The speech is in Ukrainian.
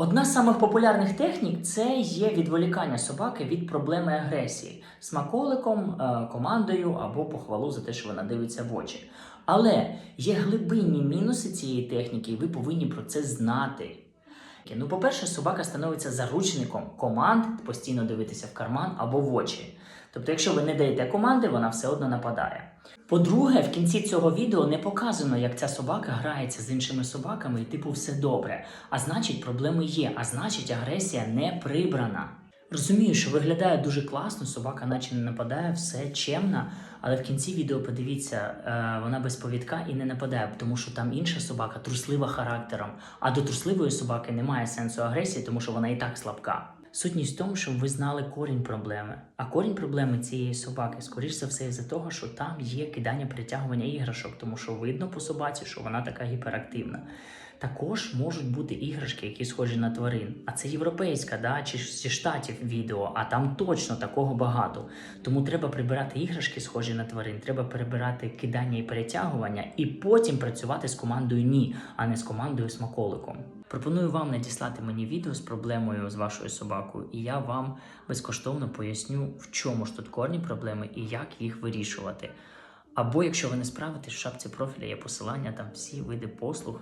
Одна з самих популярних технік це є відволікання собаки від проблеми агресії смаколиком, е, командою або похвалу за те, що вона дивиться в очі. Але є глибинні мінуси цієї техніки, і ви повинні про це знати. Ну, по-перше, собака становиться заручником команд постійно дивитися в карман або в очі. Тобто, якщо ви не даєте команди, вона все одно нападає. По-друге, в кінці цього відео не показано, як ця собака грається з іншими собаками, і типу все добре. А значить, проблеми є, а значить, агресія не прибрана. Розумію, що виглядає дуже класно, собака наче не нападає, все чемна, але в кінці відео подивіться, е, вона без повідка і не нападає, тому що там інша собака труслива характером. А до трусливої собаки немає сенсу агресії, тому що вона і так слабка. Сутність в тому, щоб ви знали корінь проблеми. А корінь проблеми цієї собаки, скоріш за все, із-за того, що там є кидання притягування іграшок, тому що видно по собаці, що вона така гіперактивна. Також можуть бути іграшки, які схожі на тварин. А це європейська, да, чи зі штатів відео, а там точно такого багато. Тому треба прибирати іграшки, схожі на тварин. Треба прибирати кидання і перетягування, і потім працювати з командою ні, а не з командою смаколиком. Пропоную вам надіслати мені відео з проблемою з вашою собакою, і я вам безкоштовно поясню, в чому ж тут корні проблеми і як їх вирішувати. Або якщо ви не справитесь, в шапці профіля є посилання, там всі види послуг,